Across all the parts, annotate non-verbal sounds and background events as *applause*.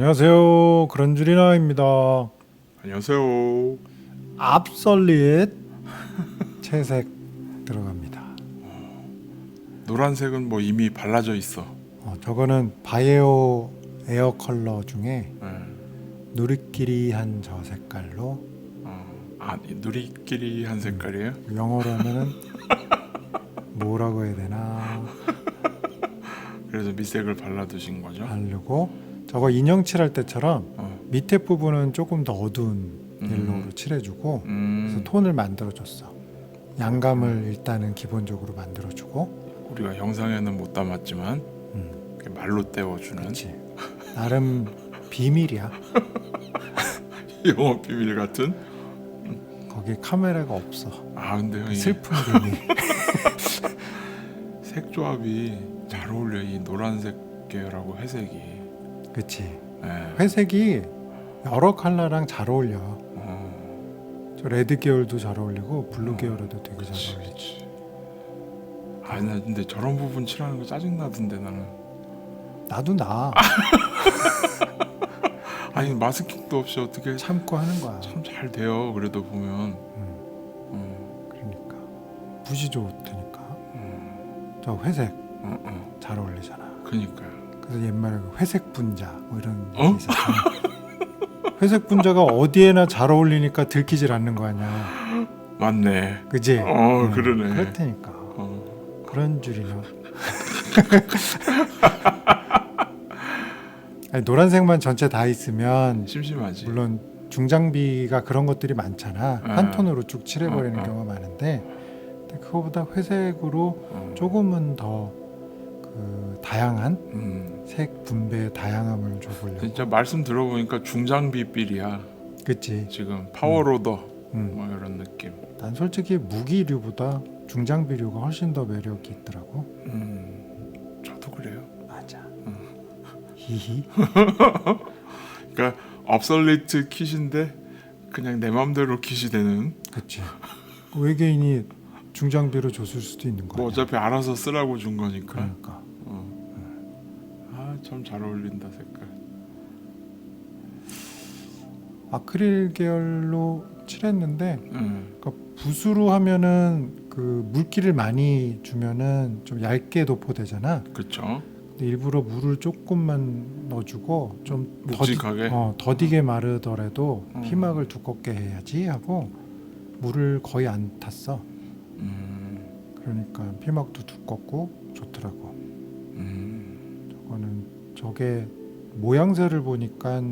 안녕하세요. 그런줄이나입니다. 안녕하세요. 앞설릿 채색 들어갑니다. 노란색은 뭐 이미 발라져 있어. 어, 저거는 바이오 에어 컬러 중에 예. 누리끼리 한 저 색깔로 어. 아 누리끼리 한 색깔이에요? 영어로 하면은 *laughs* 뭐라고 해야 되나 그래서 밑색을 발라두신 거죠? 바르고 저거 인형 칠할 때처럼 어. 밑에 부분은 조금 더 어두운 음. 옐로우로 칠해주고 그래서 음. 톤을 만들어줬어. 양감을 일단은 기본적으로 만들어주고 우리가 영상에는 못 담았지만 음. 이렇게 말로 때워주는 그렇지. 나름 비밀이야. *laughs* 영업 비밀 같은. 거기 카메라가 없어. 아 근데요 이 슬픈 *laughs* 비밀. 색 조합이 잘 어울려 이 노란색 계열하고 회색이. 그치. 예. 회색이 여러 컬러랑 잘 어울려. 어. 저 레드 계열도 잘 어울리고 블루 계열에도 되게 그렇지 잘 어울리지. 그렇지. 아니 나 근데 저런 부분 칠하는 거 짜증 나던데 나는. 나도 나 *laughs* 아니 마스킹도 없이 어떻게 참고 하는 거야. 참 잘 돼요. 그래도 보면. 음, 음, 그러니까 붓이 좋으니까 음, 저 회색 어, 어. 잘 어울리잖아. 그니까요. 그래서 옛말에 그 회색 분자 뭐 이런 어? 게 있었잖아. *laughs* 회색 분자가 어디에나 잘 어울리니까 들키질 않는 거 아니야. 맞네. 그지? 어, 음, 그러네. 그렇다니까. 어. 그런 줄이나. *laughs* 아니, 노란색만 전체 다 있으면 심심하지. 물론 중장비가 그런 것들이 많잖아. 아. 한 톤으로 쭉 칠해버리는 어, 어. 경우가 많은데 그거보다 회색으로 어. 조금은 더 그 다양한 음. 색 분배의 다양함을 줘보려고. 진짜 말씀 들어보니까 중장비 빌이야. 그치? 지금 파워로더 음. 뭐 이런 느낌. 난 솔직히 무기류보다 중장비류가 훨씬 더 매력이 있더라고. 음. 저도 그래요. 맞아. 히히. *laughs* 그러니까 업설리트 킷인데 그냥 내 맘대로 kit이 되는. 그치. 외계인이 중장비로 줬을 수도 있는 거야. 뭐 어차피 알아서 쓰라고 준 거니까. 그러니까. 어. 아참 잘 어울린다 색깔. 아크릴 계열로 칠했는데 음. 그러니까 붓으로 하면은 그 물기를 많이 주면은 좀 얇게 도포되잖아. 그렇죠. 근데 일부러 물을 조금만 넣어주고 좀 묵직하게? 더디, 어, 더디게 마르더라도 음. 피막을 두껍게 해야지 하고 물을 거의 안 탔어. 음. 그러니까 피막도 두껍고 좋더라고. 음. 저거는 저게 모양새를 보니까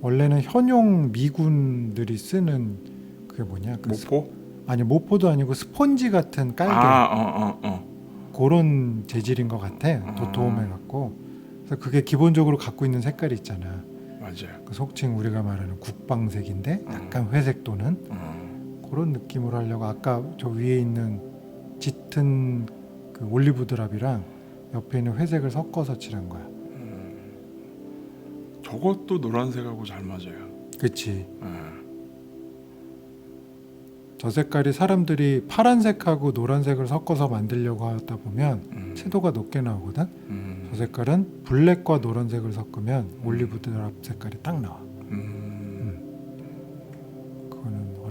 원래는 현용 미군들이 쓰는 그게 뭐냐? 그 스- 모포? 아니 모포도 아니고 스펀지 같은 깔개 아, 어, 어, 어. 그런 재질인 것 같아. 아. 도톰해 갖고. 그래서 그게 기본적으로 갖고 있는 색깔이 있잖아. 맞아요. 그 속칭 우리가 말하는 국방색인데 약간 회색 도는 어. 그런 느낌으로 하려고 아까 저 위에 있는 짙은 그 올리브 드랍이랑 옆에 있는 회색을 섞어서 칠한 거야. 저것도 노란색하고 잘 맞아요. 그치. 예. 저 색깔이 사람들이 파란색하고 노란색을 섞어서 만들려고 하다 보면 음. 채도가 높게 나오거든. 음. 저 색깔은 블랙과 노란색을 섞으면 올리브 드랍 색깔이 딱 나와.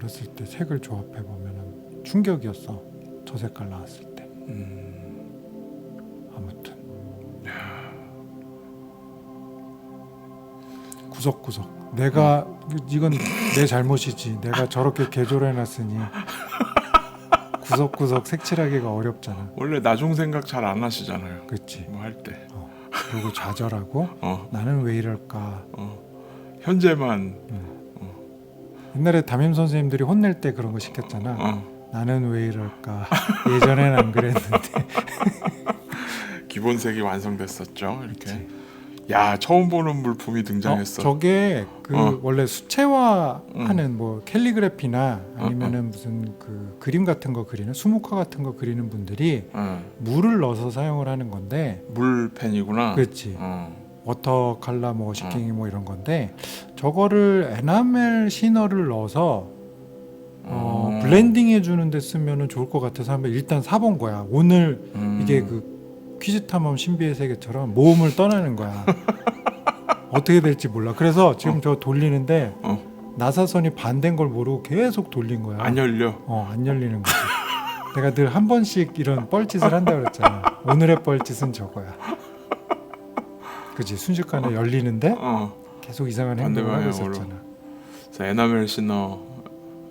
어렸을 때 색을 조합해 보면은 충격이었어. 저 색깔 나왔을 때. 음. 아무튼 구석구석. 내가 이건 내 잘못이지. 내가 저렇게 개조를 해놨으니 구석구석 색칠하기가 어렵잖아. 원래 나중 생각 잘 안 하시잖아요. 그렇지. 뭐 할 때. 그리고 좌절하고 어. 나는 왜 이럴까. 어. 현재만 옛날에 담임 선생님들이 혼낼 때 그런 거 시켰잖아. 어. 나는 왜 이럴까. 예전엔 안 그랬는데. *laughs* 기본색이 완성됐었죠. 이렇게. 그치. 야, 처음 보는 물품이 등장했어. 어, 저게 그 어. 원래 수채화하는 뭐 캘리그래피나 아니면은 무슨 그 그림 같은 거 그리는 수묵화 같은 거 그리는 분들이 어. 물을 넣어서 사용을 하는 건데 물펜이구나. 그렇지 어. 워터 컬러 뭐 시킹이 뭐 이런 건데 저거를 에나멜 시너를 넣어서 어, 어. 블렌딩 해주는 데 쓰면은 좋을 것 같아서 한번 일단 사본 거야 오늘 음. 이게 그 퀴즈 탐험 신비의 세계처럼 모험을 떠나는 거야 *laughs* 어떻게 될지 몰라. 그래서 지금 어. 저 돌리는데 어. 나사선이 반대인 걸 모르고 계속 돌린 거야. 안 열려. 어, 안 열리는 거지. 내가 늘 한 번씩 이런 뻘짓을 한다 그랬잖아. 오늘의 뻘짓은 저거야. 그지 순식간에 열리는데 어. 계속 이상한 행동을 하고 방향으로. 있었잖아. 그래서 에나멜 시너를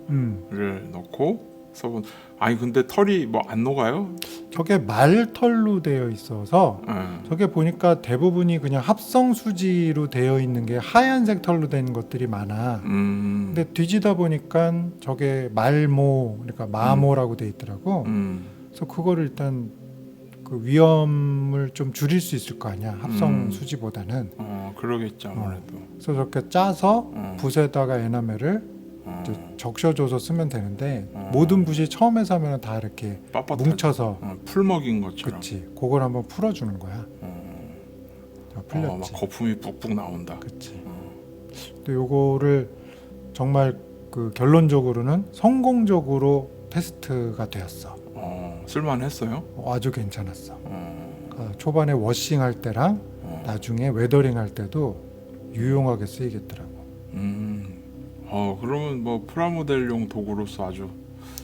음, 넣고 써본. 아니 근데 털이 뭐 안 녹아요? 저게 말털로 되어 있어서 예. 저게 보니까 대부분이 그냥 합성 수지로 되어 있는 게 하얀색 털로 된 것들이 많아. 음. 근데 뒤지다 보니까 저게 말모 그러니까 마모라고 돼 있더라고. 음. 그래서 그거를 일단 그 위험을 좀 줄일 수 있을 거 아니야 합성 음. 수지보다는. 어 그러겠죠 아무래도. 그래서 저렇게 짜서 어. 붓에다가 에나멜을 어. 이제 적셔줘서 쓰면 되는데 어. 모든 붓이 처음에 사면은 다 이렇게 빳빳한. 뭉쳐서 어, 풀 먹인 것처럼. 그치 그걸 한번 풀어주는 거야. 어. 자, 어, 막 풀렸지. 거품이 푹푹 나온다. 그치. 어. 또 요거를 정말 그 결론적으로는 성공적으로 테스트가 되었어. 어, 쓸만했어요? 어, 아주 괜찮았어. 어. 어, 초반에 워싱 할 때랑 어. 나중에 웨더링 할 때도 유용하게 쓰이겠더라고. 음. 어 그러면 뭐 프라모델용 도구로서 아주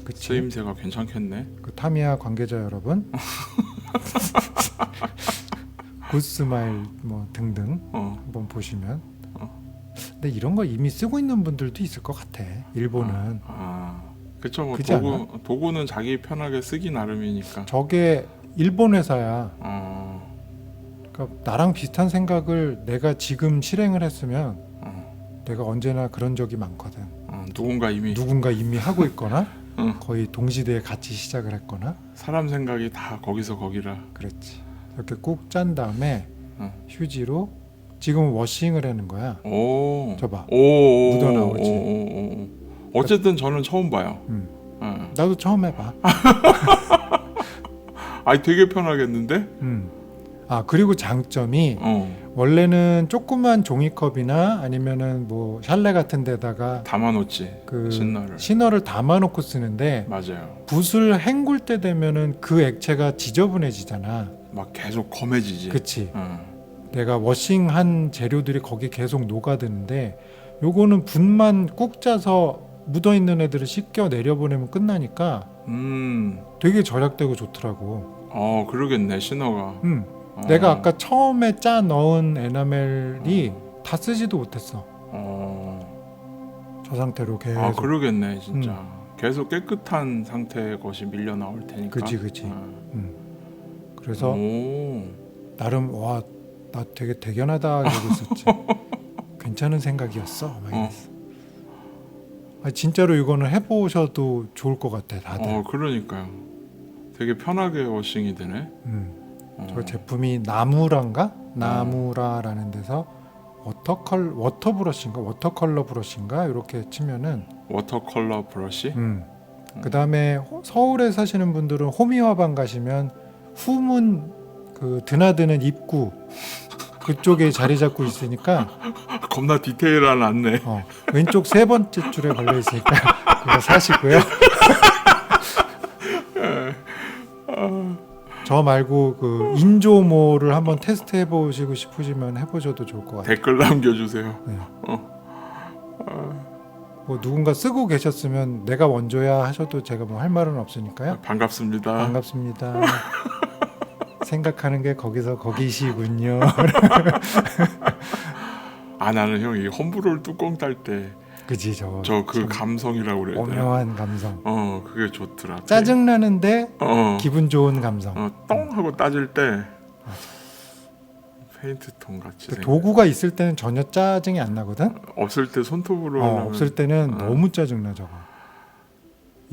그치? 쓰임새가 괜찮겠네. 그 타미야 관계자 여러분, *laughs* 굿스마일 뭐 등등 어. 한번 보시면. 어. 근데 이런 거 이미 쓰고 있는 분들도 있을 것 같아. 일본은 아. 그쵸 뭐 그렇지 도구 도구는 자기 편하게 쓰기 나름이니까. 저게 일본 회사야. 어. 그러니까 나랑 비슷한 생각을 내가 지금 실행을 했으면 어. 내가 언제나 그런 적이 많거든. 어, 누군가 이미 누군가 이미 하고 있거나 *laughs* 응. 거의 동시대에 같이 시작을 했거나 사람 생각이 다 거기서 거기라. 그랬지. 이렇게 꾹 짠 다음에 응. 휴지로 지금 워싱을 하는 거야. 오. 저봐. 오. 묻어 나오지. 오, 오, 오. 어쨌든 저는 처음 봐요. 음. 어. 나도 처음 해봐. *laughs* 아니 되게 편하겠는데? 음. 아 그리고 장점이 어. 원래는 조그만 종이컵이나 아니면은 뭐 샬레 같은 데다가 담아놓지. 그 신나를. 신어를 담아놓고 쓰는데 맞아요. 붓을 헹굴 때 되면은 그 액체가 지저분해지잖아. 막 계속 검해지지. 그치? 어. 내가 워싱한 재료들이 거기 계속 녹아드는데 요거는 붓만 꾹 짜서 묻어 있는 애들을 씻겨 내려보내면 끝나니까 음. 되게 절약되고 좋더라고. 어 그러겠네 신호가. 음. 어. 내가 아까 처음에 짜 넣은 에나멜이 다 쓰지도 못했어. 어. 저 상태로 계속. 아 그러겠네 진짜. 계속 깨끗한 상태의 것이 밀려 나올 테니까. 그치, 그치. 어. 그래서 오. 나름 와 나 되게 대견하다 이러고 있었지. *laughs* 괜찮은 생각이었어. 막 어. 이랬어. 아, 진짜로 이거는 해보셔도 좋을 것 같아 다들. 어 그러니까요. 되게 편하게 워싱이 되네. 음. 어. 저 제품이 나무란가 나무라라는 데서 워터컬 워터 브러쉬인가 워터컬러 브러쉬인가 이렇게 치면은 워터컬러 브러쉬. 음. 그 다음에 호- 서울에 사시는 분들은 호미화방 가시면 후문 그 드나드는 입구 그쪽에 자리 잡고 있으니까 겁나 디테일한 안내. 어, 왼쪽 세 번째 줄에 걸려 있으니까 그거 사시고요. *laughs* 저 말고 그 인조모를 한번 테스트 해보시고 싶으시면 해보셔도 좋을 것 같아요. 댓글 남겨주세요. 네. 어. 뭐 누군가 쓰고 계셨으면 내가 원조야 하셔도 제가 뭐 할 말은 없으니까요. 반갑습니다. 반갑습니다. 생각하는 게 거기서 거기시군요. 아 나는 형이 험브롤 뚜껑 딸때 그지 저. 저그참 감성이라고 되나? 오묘한 감성. 어 그게 좋더라. 짜증 나는데 어. 기분 좋은 감성. 어, 똥 하고 따질 때 페인트통 같이 그. 도구가 있을 때는 전혀 짜증이 안 나거든. 없을 때 손톱으로 어, 없을 때는 어. 너무 짜증 나 저거.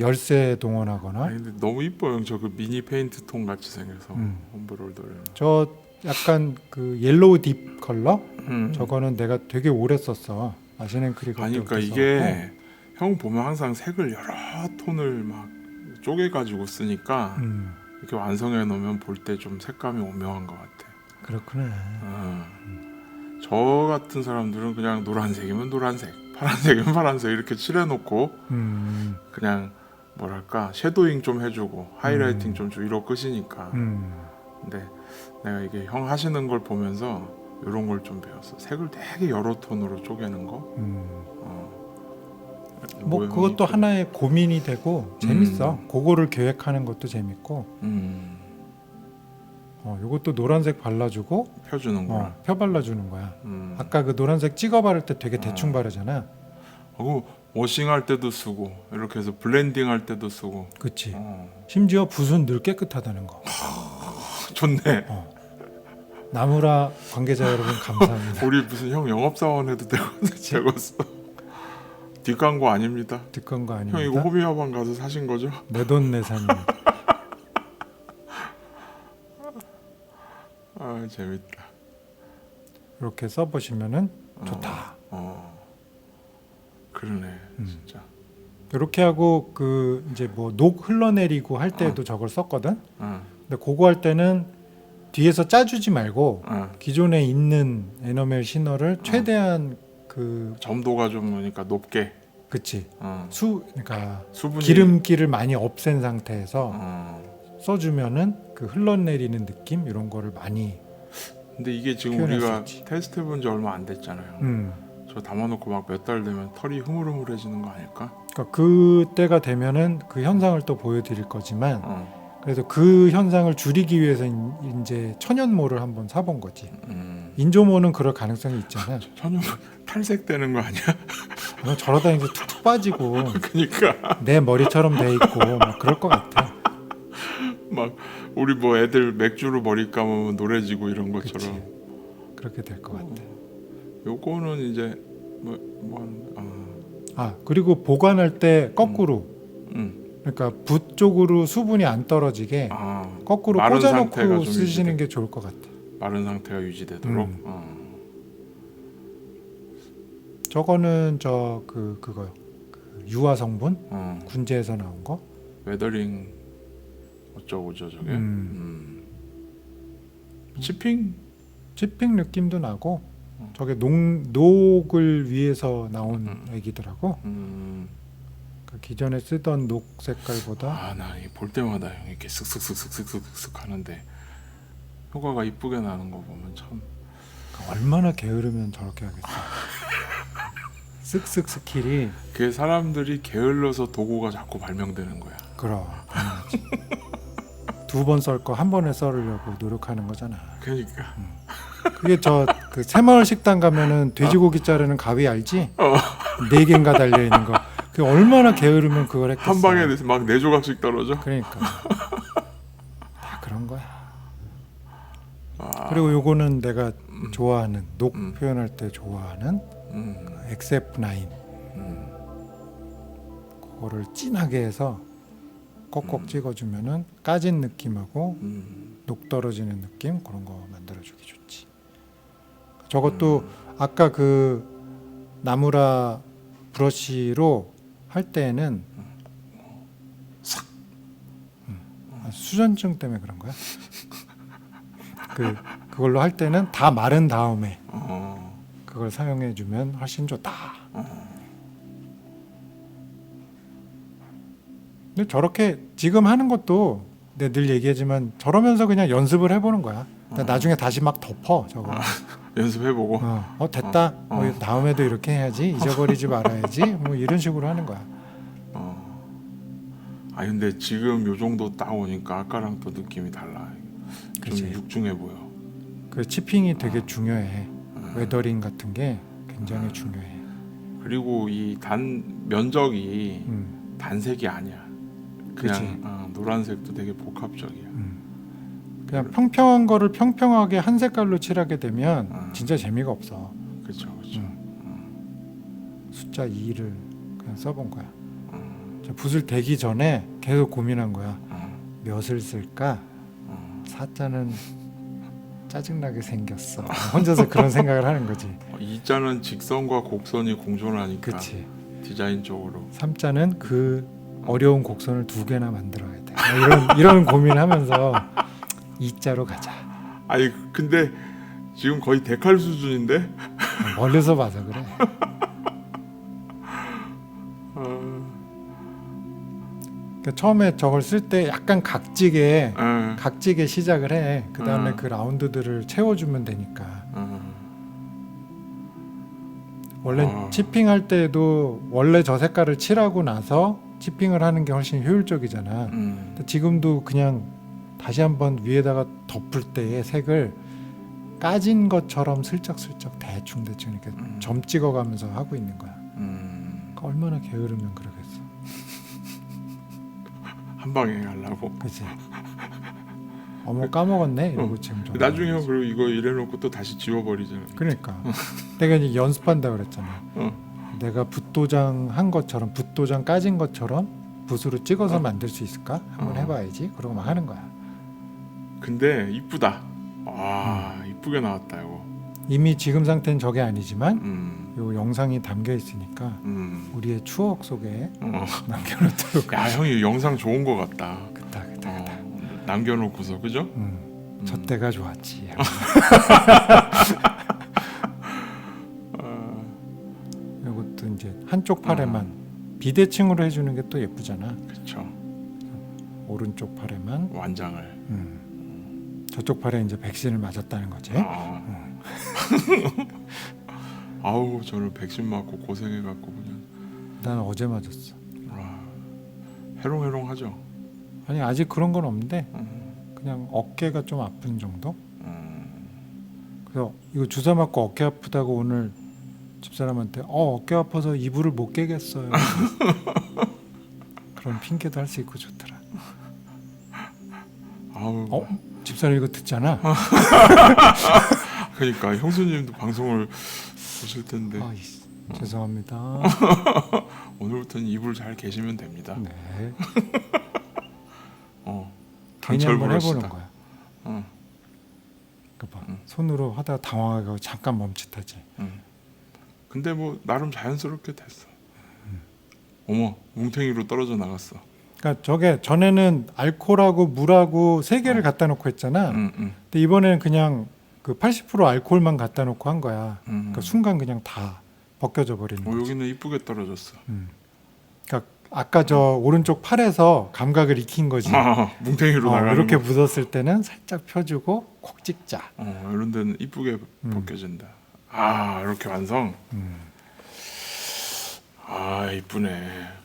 열쇠 동원하거나. 아니 근데 너무 이뻐요 형. 저그 미니 페인트 통 같이 생겨서 음. 험브롤 노래. 저 약간 그 옐로우 딥 컬러 음. 저거는 내가 되게 오래 썼어. 아시는 크리 아니 그러니까 이게 형 보면 항상 색을 여러 톤을 막 쪼개 가지고 쓰니까 음, 이렇게 완성해 놓으면 볼 때 좀 색감이 오묘한 것 같아. 그렇구나. 어. 저 같은 사람들은 그냥 노란색이면 노란색, 파란색이면 파란색 이렇게 칠해놓고 음, 그냥 뭐랄까 섀도잉 좀 해주고 하이라이팅 음. 좀 이러 끝이니까. 음, 근데 내가 이게 형 하시는 걸 보면서 이런 걸 좀 배웠어. 색을 되게 여러 톤으로 쪼개는 거. 음. 어. 뭐 그것도 이쁘고. 하나의 고민이 되고 재밌어. 음. 그거를 계획하는 것도 재밌고. 음, 어, 요것도 노란색 발라주고 펴주는구나. 어, 펴 발라주는 거야. 음. 아까 그 노란색 찍어 바를 때 되게 대충 어. 바르잖아. 하고 워싱할 때도 쓰고 이렇게 해서 블렌딩 할 때도 쓰고. 그치. 어. 심지어 붓은 늘 깨끗하다는 거. 좋네. 나무라 관계자 여러분 감사합니다. 우리 무슨 형 영업 사원 해도 되고 *laughs* 되겠어. 뒷광고 아닙니다. 듣건 거형 이거 아닙니다. 호미화방 가서 사신 거죠? 내돈내산. 아 재밌다. 이렇게 써보시면은 어. 좋다. 어. 그러네 음. 진짜. 이렇게 하고 그 이제 뭐 녹 흘러내리고 할 때도 저걸 썼거든. 어. 근데 그거 할 때는 뒤에서 짜주지 말고 어. 기존에 있는 에너멜 시너를 최대한 그 점도가 좀 그러니까 높게. 그치 어. 수 그러니까 수분이. 기름기를 많이 없앤 상태에서 어. 써주면은 그 흘러내리는 느낌 이런 거를 많이 근데 이게 지금 우리가 수 있지. 테스트 해본 지 얼마 안 됐잖아요. 음 저 담아놓고 막 몇 달 되면 털이 흐물흐물해지는 거 아닐까? 그러니까 그때가 되면은 그 현상을 또 보여드릴 거지만 어. 그래서 그 현상을 줄이기 위해서 인- 이제 천연모를 한번 사본 거지 음. 인조모는 그럴 가능성이 있잖아 *laughs* 전혀 탈색되는 거 아니야? 어, 저러다 이제 툭툭 빠지고 *laughs* 그러니까 내 머리처럼 돼 있고 막 그럴 것 같아 *laughs* 막 우리 뭐 애들 맥주로 머리 감으면 노래지고 이런 것처럼. 그렇게 될 것 같아 요거는 이제 뭐 뭐 하는 아, 아 그리고 보관할 때 거꾸로 음. 그러니까 붓 쪽으로 수분이 안 떨어지게 아 거꾸로 마른 상태가 꽂아놓고 좀 쓰시는 유지돼. 게 좋을 것 같아 마른 상태가 유지되도록. 음. 어. 저거는 저 그 그거요 그 유화 성분 어. 군제에서 나온 거 웨더링 어쩌고저 저게. 음. 음. 치핑 치핑 느낌도 나고 음. 저게 녹, 녹을 위해서 나온 음. 액이더라고. 음. 그 기존에 쓰던 녹 색깔보다 아 나 볼 때마다 형 이렇게 쓱쓱쓱쓱쓱쓱쓱 하는데 효과가 이쁘게 나는 거 보면 참. 얼마나 게으르면 저렇게 하겠어. *laughs* 쓱쓱 스킬이. 그게 사람들이 게을러서 도구가 자꾸 발명되는 거야. 그럼 두 번 썰 거 한 번에 썰으려고 노력하는 거잖아. 그러니까. 그게 저 그 새마을 식당 가면은 돼지고기 자르는 가위 알지? 어. 네 개인가 달려 있는 거. 그 얼마나 게으르면 그걸 했겠어. 한 방에 막 네 조각씩 떨어져. 그러니까 *laughs* 다 그런 거야. 아, 그리고 요거는 내가 음. 좋아하는 녹 음. 표현할 때 좋아하는 음, XF9 음. 그거를 진하게 해서 꼭꼭 음. 찍어주면은 까진 느낌하고 음. 녹 떨어지는 느낌 그런 거 만들어주기 좋지. 저것도 음. 아까 그 나무라 브러쉬로 할 때는 음, 아, 수전증 때문에 그런 거야? 그 그걸로 할 때는 다 마른 다음에 어, 그걸 사용해 주면 훨씬 좋다. 근데 저렇게 지금 하는 것도 내가 늘 얘기하지만 저러면서 그냥 연습을 해보는 거야. 어. 나중에 다시 막 덮어 저거. 연습해보고. 어, 어, 됐다. 어, 뭐 어. 다음에도 이렇게 해야지. 잊어버리지 *laughs* 말아야지. 뭐 이런 식으로 하는 거야. 어. 아 근데 지금 요 정도 딱 오니까 아까랑 또 느낌이 달라. 좀 그치. 육중해 보여. 그 치핑이 되게 중요해. 어. 웨더링 같은 게 굉장히 중요해. 그리고 이 단 면적이 음, 단색이 아니야. 그치. 그냥 어, 노란색도 되게 복합적이야. 음. 그냥 평평한 거를 평평하게 한 색깔로 칠하게 되면 음. 진짜 재미가 없어. 그렇죠, 그렇죠. 숫자 2를 그냥 써본 거야. 음, 저 붓을 대기 전에 계속 고민한 거야. 음, 몇을 쓸까? 음. 사자는 짜증나게 생겼어. 혼자서 그런 생각을 하는 거지. *laughs* 어, 이 자는 직선과 곡선이 공존하니까 그치. 디자인적으로. 삼자는 그 어려운 곡선을 두 개나 만들어야 돼. 뭐 이런 이런 고민하면서 이자로 가자. 아니 근데 지금 거의 데칼 수준인데. 멀리서 봐서 그래. *laughs* 어, 그러니까 처음에 저걸 쓸 때 약간 각지게 어, 각지게 시작을 해. 그 다음에 음. 그 라운드들을 채워주면 되니까. 어. 원래 아. 치핑할 때도 원래 저 색깔을 칠하고 나서 치핑을 하는 게 훨씬 효율적이잖아. 음. 근데 지금도 그냥 다시 한번 위에다가 덮을 때의 색을 까진 것처럼 슬쩍슬쩍 대충 대충 이렇게 음. 점 찍어가면서 하고 있는 거야. 음. 그러니까 얼마나 게으르면 그러겠어. *laughs* 한 방에 하려고. 그치? 어머 까먹었네 이러고 지금 좀 나중에 형 그리고 이거 이래놓고 또 다시 지워버리잖아. 그러니까 내가 이제 연습한다 그랬잖아. 어. 내가 붓도장 한 것처럼 붓도장 까진 것처럼 붓으로 찍어서 어. 만들 수 있을까? 한번 어. 해봐야지. 그러고 막 하는 거야. 근데 이쁘다. 아 이쁘게 나왔다 이거. 이미 지금 상태는 저게 아니지만 음. 요 영상이 담겨 있으니까 음. 우리의 추억 속에 어. 남겨놓도록 야 형이 영상 좋은 거 같다. 그다 그다. 어. 남겨놓고서 그죠? 음, 음. 저 때가 좋았지. *laughs* 아, 이것도 이제 한쪽 팔에만 비대칭으로 해주는 게 또 예쁘잖아. 그쵸. 오른쪽 팔에만. 완장을. 음. 저쪽 팔에 이제 백신을 맞았다는 거지. 아. 아우 저는 백신 맞고 고생해 갖고 그냥 난 어제 맞았어. 와, 해롱해롱하죠. 아니 아직 그런 건 없는데 음, 그냥 어깨가 좀 아픈 정도. 음, 그래서 이거 주사 맞고 어깨 아프다고 오늘 집사람한테 어 어깨 아파서 이불을 못 깨겠어요. *laughs* 그런 핑계도 할 수 있고 좋더라. 아우 어? 집사람 이거 듣잖아. *laughs* 그러니까 형수님도 방송을 보실 텐데 아, 이씨, 죄송합니다. *laughs* 오늘부터는 이불 잘 계시면 됩니다. 네. *laughs* 어, 괜히 강철 한번. 해보는 거야. 어, 그 봐. 음. 손으로 하다가 당황하고 잠깐 멈칫하지. 음. 근데 뭐 나름 자연스럽게 됐어. 어머 뭉탱이로 떨어져 나갔어. 그러니까 저게 전에는 알코올하고 물하고 세 개를 어. 갖다 놓고 했잖아. 음, 음, 근데 이번에는 그냥 그 80% 알코올만 갖다 놓고 한 거야. 음. 그러니까 순간 그냥 다 벗겨져 버리는 어, 거지. 여기는 이쁘게 떨어졌어. 음. 그러니까 아까 저 오른쪽 팔에서 감각을 익힌 거지. *laughs* 아, 뭉탱이로 어, 나가는 이렇게 거. 묻었을 때는 살짝 펴주고 콕 찍자. 어, 이런 데는 이쁘게 음. 벗겨진다. 아, 이렇게 완성. 음. 아, 이쁘네.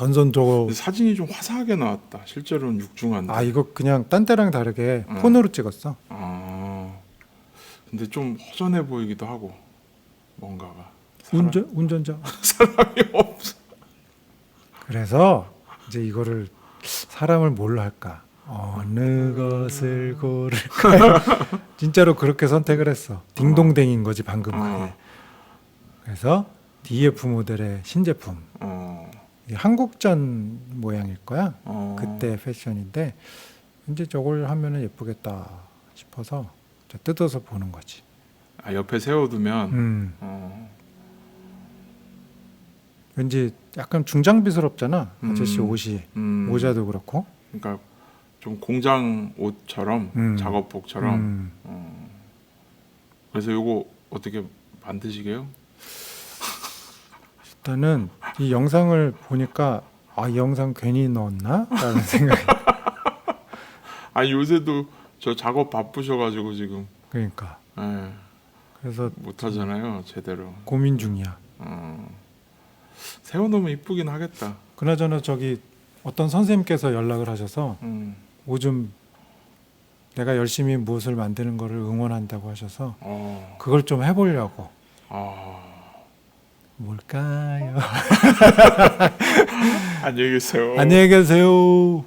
전선적으로 사진이 좀 화사하게 나왔다. 실제로는 육중한데. 아 이거 그냥 딴 때랑 다르게 음. 폰으로 찍었어. 아, 근데 좀 허전해 보이기도 하고 뭔가가 사람- 운전 운전자. *laughs* 사람이 없어. 그래서 이제 이거를 사람을 뭘로 할까? 어느 것을 고를까? *laughs* 진짜로 그렇게 선택을 했어. 딩동댕인 거지 방금 그게. 어, 그래서 DF 모델의 신제품. 어, 한국전 모양일 거야. 어. 그때 패션인데 이제 저걸 하면은 예쁘겠다 싶어서 이제 뜯어서 보는 거지. 아, 옆에 세워두면 음, 어, 왠지 약간 중장비스럽잖아. 아저씨 음. 옷이 음, 모자도 그렇고. 그러니까 좀 공장 옷처럼 음. 작업복처럼. 음, 어. 그래서 요거 어떻게 만드시게요? 일단은 이 영상을 보니까 아, 이 영상 괜히 넣었나? 라는 *laughs* 생각이 아니 요새도 저 작업 바쁘셔가지고 지금 그러니까 예, 그래서 못하잖아요 제대로. 고민 중이야. 어. 세워놓으면 이쁘긴 하겠다. 그나저나 저기 어떤 선생님께서 연락을 하셔서 음. 오줌 내가 열심히 무엇을 만드는 거를 응원한다고 하셔서 어. 그걸 좀 해보려고 아. 뭘까요? *laughs* 안녕히 계세요. 안녕히 계세요.